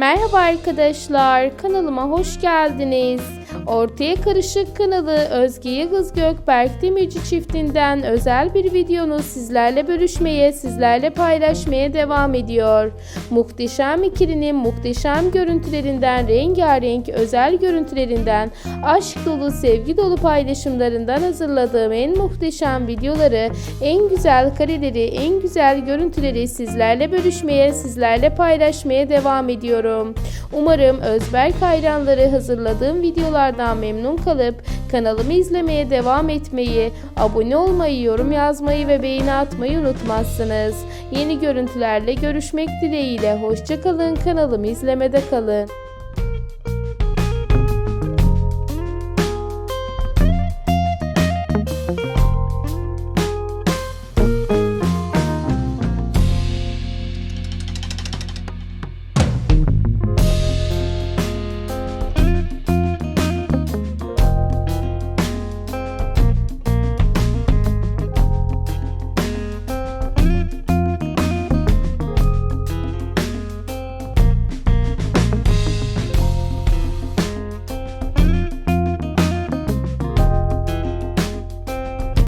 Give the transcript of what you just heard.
Merhaba arkadaşlar, kanalıma hoş geldiniz. Ortaya Karışık kanalı Özge Yıldız Gökberk Demirci çiftinden özel bir videonu sizlerle bölüşmeye, sizlerle paylaşmaya devam ediyor. Muhteşem ikilinin muhteşem görüntülerinden, rengarenk özel görüntülerinden, aşk dolu, sevgi dolu paylaşımlarından hazırladığım en muhteşem videoları, en güzel kareleri, en güzel görüntüleri sizlerle bölüşmeye, sizlerle paylaşmaya devam ediyorum. Umarım Özberk hayranları hazırladığım videolardan memnun kalıp kanalımı izlemeye devam etmeyi, abone olmayı, yorum yazmayı ve beğeni atmayı unutmazsınız. Yeni görüntülerle görüşmek dileğiyle hoşçakalın kanalımı izlemede kalın.